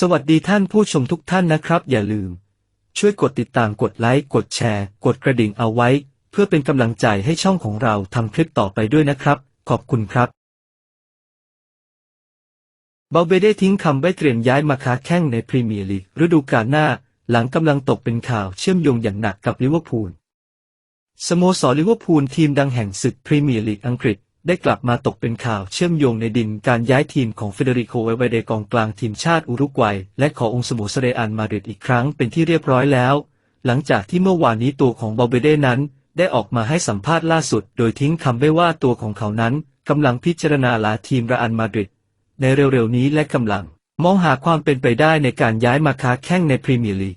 สวัสดีท่านผู้ชมทุกท่านนะครับ อย่าลืม ช่วยกดติดตามกดไลค์กดแชร์ กดกระดิ่งเอาไว้ เพื่อเป็นกำลังใจให้ช่องของเราทำคลิปต่อไปด้วยนะครับ ขอบคุณครับเบาเบเด้ทิ้งคำไว้เตรียมย้ายมาค้าแข้งในพรีเมียร์ลีกฤดูกาลหน้า หลังกำลังตกเป็นข่าวเชื่อมโยงอย่างหนักกับลิเวอร์พูลสโมสรลิเวอร์พูลทีมดังแห่งศึกพรีเมียร์ลีกอังกฤษ ได้กลับมาตกเป็นข่าวเชื่อมโยงในดินการย้ายทีมของเฟเดริโกเวเวเดกองกลางทีมชาติอุรุกวัย และขอองค์สโมสรเรอัลมาดริดอีกครั้งเป็นที่เรียบร้อยแล้ว หลังจากที่เมื่อวานนี้ตัวของบาเบเดนั้น ได้ออกมาให้สัมภาษณ์ล่าสุด โดยทิ้งคำไว้ว่าตัวของเขานั้นกำลังพิจารณาลาทีมเรอัลมาดริดในเร็วๆนี้และกำลัง มองหาความเป็นไปได้ในการย้ายมาค้าแข้งในพรีเมียร์ลีก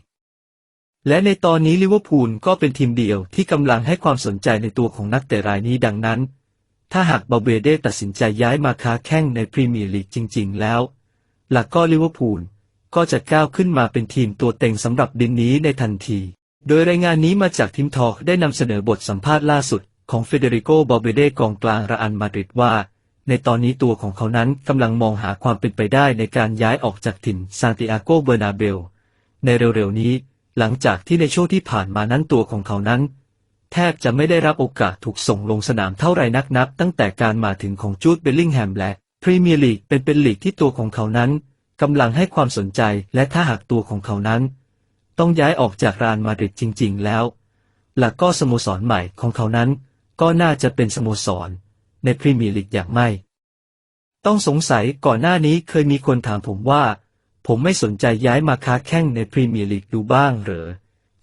และในตอนนี้ลิเวอร์พูลก็เป็นทีมเดียวที่กำลังให้ความสนใจในตัวของนักเตะรายนี้ดังนั้น ถ้าหากบาเบเดตัดสินใจย้ายมาค้าแข้งในพรีเมียร์ลีกจริง ๆ แล้ว หลักก็ลิเวอร์พูลก็จะก้าวขึ้นมาเป็นทีมตัวเต็งสำหรับดินนี้ในทันที โดยรายงานนี้มาจากทีมทอล์กได้นำเสนอบทสัมภาษณ์ล่าสุดของเฟเดริโก บาเบเดกองกลางระอันมาดริดว่า ในตอนนี้ตัวของเขานั้นกำลังมองหาความเป็นไปได้ในการย้ายออกจากถิ่นซานติอาโก เบอร์นาเบล ในเร็วๆนี้ หลังจากที่ในช่วงที่ผ่านมานั้นตัวของเขานั้น แทบจะไม่ได้รับโอกาสถูกส่งลงสนามเท่าไรนักนับ ตั้งแต่การมาถึงของจูดเบลลิงแฮมและพรีเมียร์ลีกเป็นเป็นลีกที่ตัวของเขานั้นกำลังให้ความสนใจและถ้าหากตัวของเขานั้น ต้องย้ายออกจากรานมาดริดจริง ๆ แล้ว หลักก็สโมสรใหม่ของเขานั้น ก็น่าจะเป็นสโมสร ในพรีเมียร์ลีกอย่างไม่ ต้องสงสัยก่อนหน้านี้เคยมีคนถามผมว่า ผมไม่สนใจย้ายมาค้าแข้งในพรีเมียร์ลีกดูบ้างหรือ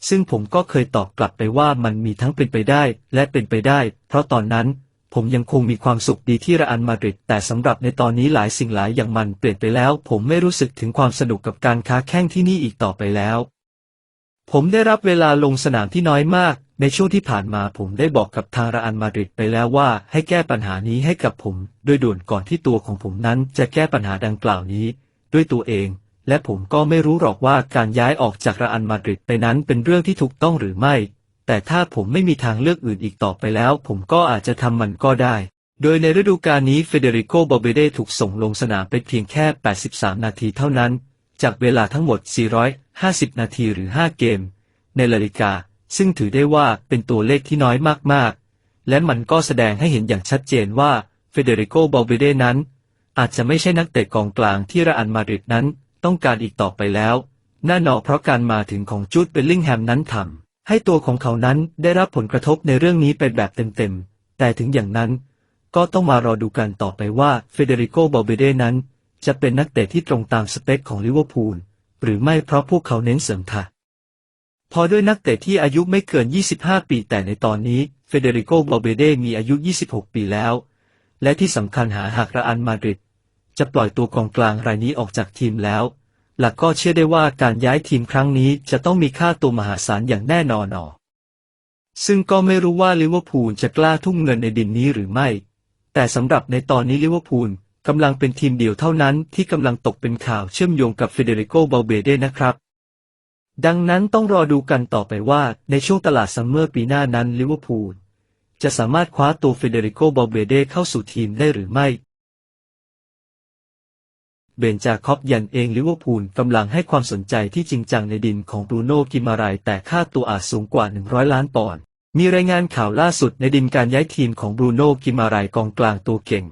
ซึ่งผมก็เคยตอบกลับไปว่ามันมีทั้งเป็นไปได้และเป็นไปได้ เพราะตอนนั้น ผมยังคงมีความสุขดีที่ระอันมาดริดแต่สำหรับในตอนนี้หลายสิ่งหลายอย่างมันเปลี่ยนไปแล้ว ผมไม่รู้สึกถึงความสนุกกับการค้าแข้งที่นี่อีกต่อไปแล้ว ผมได้รับเวลาลงสนามที่น้อยมากในช่วงที่ผ่านมาผมได้บอกกับทางระอันมาดริดไปแล้วว่าให้แก้ปัญหานี้ให้กับผม โดยด่วนก่อนที่ตัวของผมนั้นจะแก้ปัญหาดังกล่าวนี้ ด้วยตัวเอง และผมก็ไม่รู้หรอกว่าการย้ายออกจากระอันมาดริดไปนั้นเป็นเรื่องที่ถูกต้องหรือไม่ แต่ถ้าผมไม่มีทางเลือกอื่นอีกต่อไปแล้ว ผมก็อาจจะทำมันก็ได้ โดยในฤดูกาลนี้เฟเดริโกบาเบเดถูกส่งลงสนามไปเพียงแค่ 83 นาทีเท่านั้น จากเวลาทั้งหมด 450 นาทีหรือ 5 เกม ในลาลิกา ซึ่งถือได้ว่าเป็นตัวเลขที่น้อยมากๆ และมันก็แสดงให้เห็นอย่างชัดเจนว่าเฟเดริโกบาเบเดนั้น อาจจะไม่ใช่นักเตะกองกลางที่ระอันมาดริดนั้น ต้องการอีกต่อไปแล้วน่นอนเพราะการมาถึงของจูดเบลลิงแฮมนั้นทำให้ตัวของเขานั้นได้รับผลกระทบในเรื่องนี้ไปแบบเต็มๆ แต่ถึงอย่างนั้น ก็ต้องมารอดูกันต่อไปว่าเฟเดริโกบาเบเดนั้น จะเป็นนักเตะที่ตรงตามสเปคของลิเวอร์พูลหรือไม่เพราะพวกเขาเน้นเสริมทัพพอด้วยนักเตะที่อายุไม่เกิน 25 ปีแต่ในตอนนี้เฟเดริโกบาเบเดมีอายุ 26 ปีแล้ว และที่สำคัญหาหากระอันมาดริด จะปล่อยตัวกองกลางรายนี้ออกจากทีมแล้ว หลักก็เชื่อได้ว่าการย้ายทีมครั้งนี้จะต้องมีค่าตัวมหาศาลอย่างแน่นอนอซึ่งก็ไม่รู้ว่าลิเวอร์พูลจะกล้าทุ่มเงินในดินนี้หรือไม่ แต่สำหรับในตอนนี้ลิเวอร์พูลกำลังเป็นทีมเดียวเท่านั้นที่กำลังตกเป็นข่าวเชื่อมโยงกับเฟเดริโกบาเบเดนะครับดังนั้นต้องรอดูกันต่อไปว่าในช่วงตลาดซัมเมอร์ปีหน้านั้นลิเวอร์พูลจะสามารถคว้าตัวเฟเดริโกบาเบเดเข้าสู่ทีมได้หรือไม่ เบนจาคอบยันเองลิเวอร์พูลกำลังให้ความสนใจที่จริงจังในดินของบรูโน่กิมารายแต่ค่าตัวอาจสูงกว่า 100 ล้านปอนด์ มีรายงานข่าวล่าสุดในดินการย้ายทีมของบรูโน่กิมารายกองกลางตัวเก่ง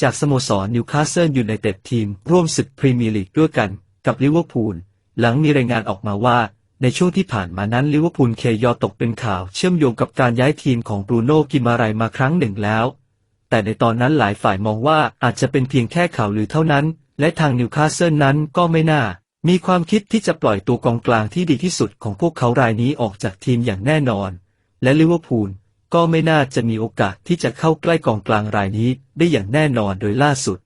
จากสโมสรนิวคาสเซิลอยู่ในเต็ดทีมร่วมศึกพรีเมียร์ลีกด้วยกันกับลิเวอร์พูลหลังมีรายงานออกมาว่า ในช่วงที่ผ่านมานั้นลิเวอร์พูลเคยอตกเป็นข่าวเชื่อมโยงกับการย้ายทีมของบรูโน่กิมารายมาครั้งหนึ่งแล้ว แต่ในตอนนั้นหลายฝ่ายมองว่าอาจจะเป็นเพียงแค่ข่าวลือเท่านั้น และทางนิวคาสเซิลนั้นก็ไม่น่า มีความคิดที่จะปล่อยตัวกองกลางที่ดีที่สุดของพวกเขารายนี้ออกจากทีมอย่างแน่นอน และลิเวอร์พูลก็ไม่น่าจะมีโอกาสที่จะเข้าใกล้กองกลางรายนี้ได้อย่างแน่นอนโดยล่าสุด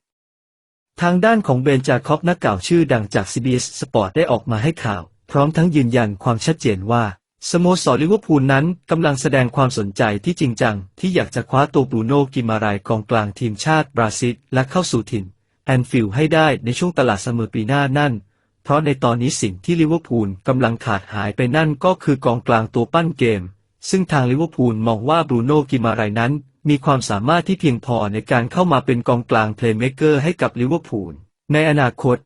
ทางด้านของเบนจาคอบนักกล่าวชื่อดังจาก CBS Sport ได้ออกมาให้ข่าว พร้อมทั้งยืนยันความชัดเจนว่าสโมสรลิเวอร์พูลนั้นกำลังแสดงความสนใจที่จริงจัง ที่อยากจะคว้าตัวบรูโน่กิมารายกองกลางทีมชาติบราซิลและเข้าสู่ถิ่น แอนฟิลด์ให้ได้ในช่วงตลาดเสมอปีหน้านั่น เพราะในตอนนี้สิ่งที่ลิเวอร์พูลกำลังขาดหายไปนั่นก็คือกองกลางตัวปั้นเกม ซึ่งทางลิเวอร์พูลมองว่าบรูโน่กิมารายนั้น มีความสามารถที่เพียงพอในการเข้ามาเป็นกองกลางเพลย์เมกเกอร์ให้กับลิเวอร์พูลในอนาคต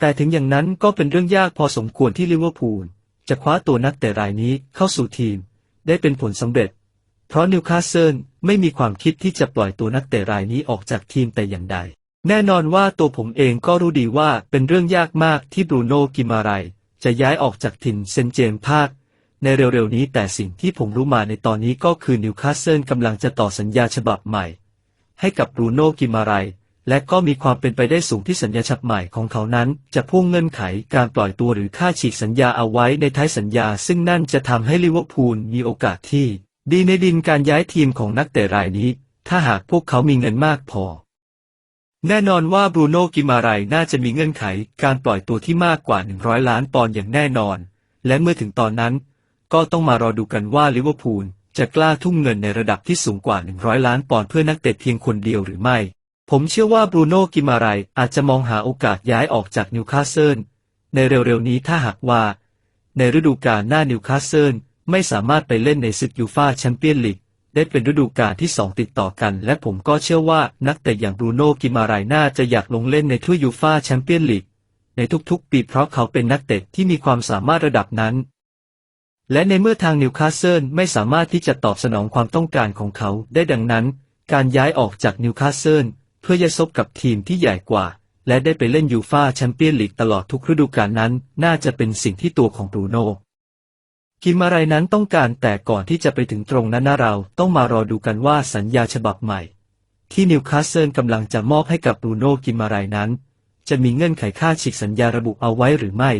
แต่ถึงอย่างนั้นก็เป็นเรื่องยากพอสมควรที่ลิเวอร์พูลจะคว้าตัวนักเตะรายนี้เข้าสู่ทีม ได้เป็นผลสำเร็จ เพราะนิวคาสเซิลไม่มีความคิดที่จะปล่อยตัวนักเตะรายนี้ออกจากทีมแต่อย่างใด แน่นอนว่าตัวผมเองก็รู้ดีว่าเป็นเรื่องยากมากที่บรูโน่กิมาไรยจะย้ายออกจากถิ่นเซนเจมส์พาร์คในเร็วๆนี้แต่สิ่งที่ผมรู้มาในตอนนี้ก็คือนิวคาสเซิลกำลังจะต่อสัญญาฉบับใหม่ ให้กับบรูโน่กิมาไรยและก็มีความเป็นไปได้สูงที่สัญญาฉบับใหม่ของเขานั้น จะพ่วงเงื่อนไขการปล่อยตัวหรือค่าฉีกสัญญาเอาไว้ในท้ายสัญญา ซึ่งนั่นจะทำให้ลิเวอร์พูลมีโอกาสที่ ดีในดินการย้ายทีมของนักเตะรายนี้ ถ้าหากพวกเขามีเงินมากพอ แน่นอนว่าบรูโน่กิมาไรยน่าจะมีเงื่อนไขการปล่อยตัวที่มากกว่า 100 ล้านปอนด์อย่างแน่นอน และเมื่อถึงตอนนั้น ก็ต้องมารอดูกันว่าลิเวอร์พูลจะกล้าทุ่มเงินในระดับที่สูงกว่า 100 ล้านปอนด์เพื่อนักเตะเพียงคนเดียวหรือไม่ ผมเชื่อว่าบรูโน่กิมาไรยอาจจะมองหาโอกาสย้ายออกจากนิวคาสเซิลในเร็วๆนี้ถ้าหากว่า ในฤดูกาลหน้านิวคาสเซิลไม่สามารถไปเล่นในศึกยูฟาแชมเปี้ยนลีก ได้เป็นฤดูกาลที่สองติดต่อกัน และผมก็เชื่อว่านักเตะอย่างบรูโน่กิมารายน่าจะอยากลงเล่นในถ้วยยูฟาแชมเปี้ยนลีกในทุกๆ ปีเพราะเขาเป็นนักเตะที่มีความสามารถระดับนั้น และในเมื่อทางนิวคาสเซิลไม่สามารถที่จะตอบสนองความต้องการของเขาได้ดังนั้น การย้ายออกจากนิวคาสเซิลเพื่อจะซบกับทีมที่ใหญ่กว่า และได้ไปเล่นยูฟาแชมเปี้ยนลีกตลอดทุกฤดูกาลนั้น น่าจะเป็นสิ่งที่ตัวของบรูโน่ กิมอะไรนั้นต้องการแต่ก่อนที่จะไปถึงตรงนั้นนะเราต้องมารอดูกันว่าสัญญาฉบับใหม่ ที่นิวคาสเซิลกำลังจะมอบให้กับบรูโน่กิมอะไรนั้น จะมีเงื่อนไขค่าฉีกสัญญาระบุเอาไว้หรือไม่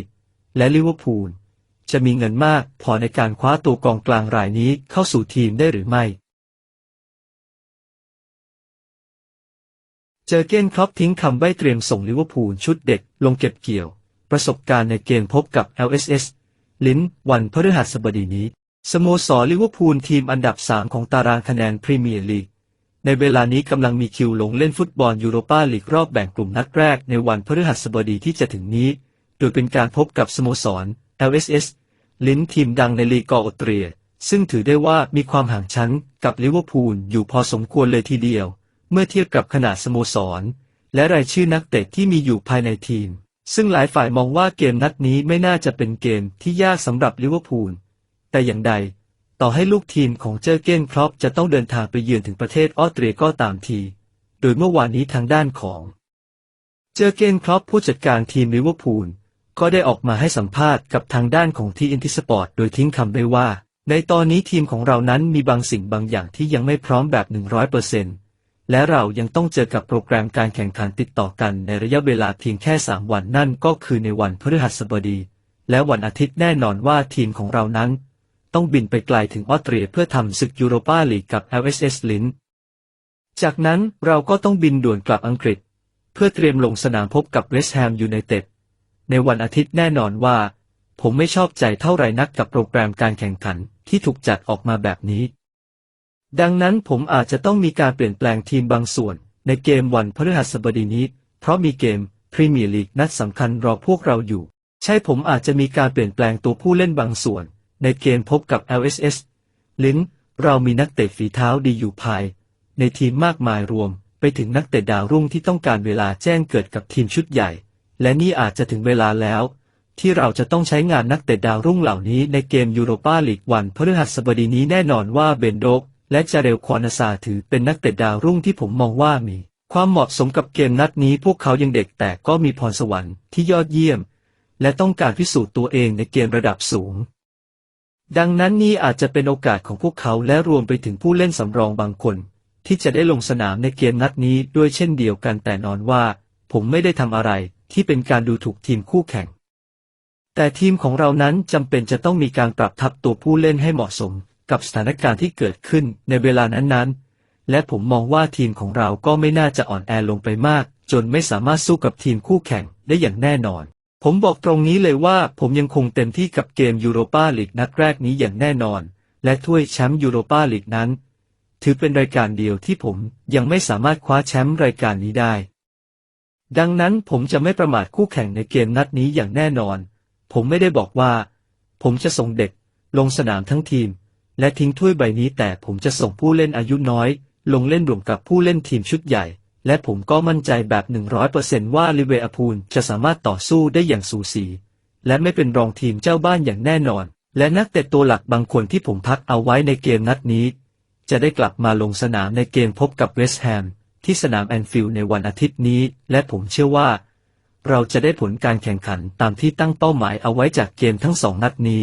และลิเวอร์พูลจะมีเงินมากพอในการคว้าตัวกองกลางรายนี้เข้าสู่ทีมได้หรือไม่ เจอเก้นครอปทิ้งคำใบ้เตรียมส่งลิเวอร์พูลชุดเด็กลงเก็บเกี่ยว ประสบการณ์ในเกมพบกับ LSS ลิ้น วันพฤหัสบดีนี้ สโมสรลิเวอร์พูลทีมอันดับ 3 ของตารางคะแนนพรีเมียร์ลีก ในเวลานี้กำลังมีคิวลงเล่นฟุตบอลยูโรปาลีกรอบแบ่งกลุ่มนัดแรกในวันพฤหัสบดีที่จะถึงนี้ โดยเป็นการพบกับสโมสร LSS ลิ้นทีมดังในลีกออเตรีย ซึ่งถือได้ว่ามีความห่างชั้นกับลิเวอร์พูลอยู่พอสมควรเลยทีเดียว เมื่อเทียบกับขนาดสโมสร และรายชื่อนักเตะที่มีอยู่ภายในทีม ซึ่งหลายฝ่ายมองว่าเกมนัดนี้ไม่น่าจะเป็นเกมที่ยากสำหรับลิเวอร์พูล แต่อย่างใด ต่อให้ลูกทีมของเจอเก้นครอปจะต้องเดินทางไปเยือนถึงประเทศออสเตรียก็ตามที โดยเมื่อวานนี้ทางด้านของ เจอเก้นครอปผู้จัดการทีมลิเวอร์พูล ก็ได้ออกมาให้สัมภาษณ์กับทางด้านของทีอินทิสปอร์ตโดยทิ้งคำไว้ว่า ในตอนนี้ทีมของเรานั้นมีบางสิ่งบางอย่างที่ยังไม่พร้อมแบบ100% และเรายังต้องเจอกับโปรแกรมการแข่งขันติดต่อกันในระยะเวลาเพียงแค่ 3 วันนั่นก็คือในวันพฤหัสบดี และวันอาทิตย์แน่นอนว่าทีมของเรานั้น ต้องบินไปไกลถึงออสเตรียเพื่อทำศึกยูโรปาลีกกับ LSS ลินจากนั้นเราก็ต้องบินด่วนกลับอังกฤษ เพื่อเตรียมลงสนามพบกับเวสต์แฮมยูไนเต็ดในวันอาทิตย์แน่นอนว่า ผมไม่ชอบใจเท่าไรนักกับโปรแกรมการแข่งขันที่ถูกจัดออกมาแบบนี้ ดังนั้นผมอาจจะต้องมีการเปลี่ยนแปลงทีมบางส่วน ในเกมวันพฤหัสบดีนี้ เพราะมีเกมพรีเมียร์ลีกนัดสำคัญรอพวกเราอยู่ ใช่ผมอาจจะมีการเปลี่ยนแปลงตัวผู้เล่นบางส่วน ในเกมพบกับ LSS ลินเรามีนักเตะฝีเท้าดีอยู่ภาย ในทีมมากมายรวม ไปถึงนักเตะดาวรุ่งที่ต้องการเวลาแจ้งเกิดกับทีมชุดใหญ่ และนี่อาจจะถึงเวลาแล้ว ที่เราจะต้องใช้งานนักเตะดาวรุ่งเหล่านี้ในเกมยูโรปาลีกวันพฤหัสบดีนี้แน่นอนว่าเบนโดก และจาเรลควานาซาถือเป็นนักเตะดาวรุ่งที่ผมมองว่ามี ความเหมาะสมกับเกมนัดนี้พวกเขายังเด็กแต่ก็มีพรสวรรค์ที่ยอดเยี่ยม และต้องการพิสูจน์ตัวเองในเกมระดับสูง ดังนั้นนี่อาจจะเป็นโอกาสของพวกเขาและรวมไปถึงผู้เล่นสำรองบางคน ที่จะได้ลงสนามในเกมนัดนี้ด้วยเช่นเดียวกันแต่นอนว่า ผมไม่ได้ทำอะไรที่เป็นการดูถูกทีมคู่แข่ง แต่ทีมของเรานั้นจำเป็นจะต้องมีการปรับทับตัวผู้เล่นให้เหมาะสม กับสถานการณ์ที่เกิดขึ้นในเวลานั้นๆ และผมมองว่าทีมของเราก็ไม่น่าจะอ่อนแอลงไปมาก จนไม่สามารถสู้กับทีมคู่แข่งได้อย่างแน่นอน ผมบอกตรงนี้เลยว่าผมยังคงเต็มที่กับเกมยูโรปาลีกนัดแรกนี้อย่างแน่นอน และถ้วยแชมป์ยูโรปาลีกนั้น ถือเป็นรายการเดียวที่ผมยังไม่สามารถคว้าแชมป์รายการนี้ได้ ดังนั้นผมจะไม่ประมาทคู่แข่งในเกมนัดนี้อย่างแน่นอน ผมไม่ได้บอกว่า ผมจะส่งเด็กลงสนามทั้งทีม และทิ้งถ้วยใบนี้แต่ผมจะส่งผู้เล่นอายุน้อย ลงเล่นรวมกับผู้เล่นทีมชุดใหญ่ และผมก็มั่นใจแบบ 100%ว่าลิเวอร์พูลจะสามารถต่อสู้ได้อย่างสูสี และไม่เป็นรองทีมเจ้าบ้านอย่างแน่นอน และนักเตะตัวหลักบางคนที่ผมพักเอาไว้ในเกมนัดนี้ จะได้กลับมาลงสนามในเกมพบกับเวสต์แฮมที่สนามแอนฟิลด์ในวันอาทิตย์นี้ และผมเชื่อว่า เราจะได้ผลการแข่งขันตามที่ตั้งเป้าหมายเอาไว้จากเกมทั้งสองนัดนี้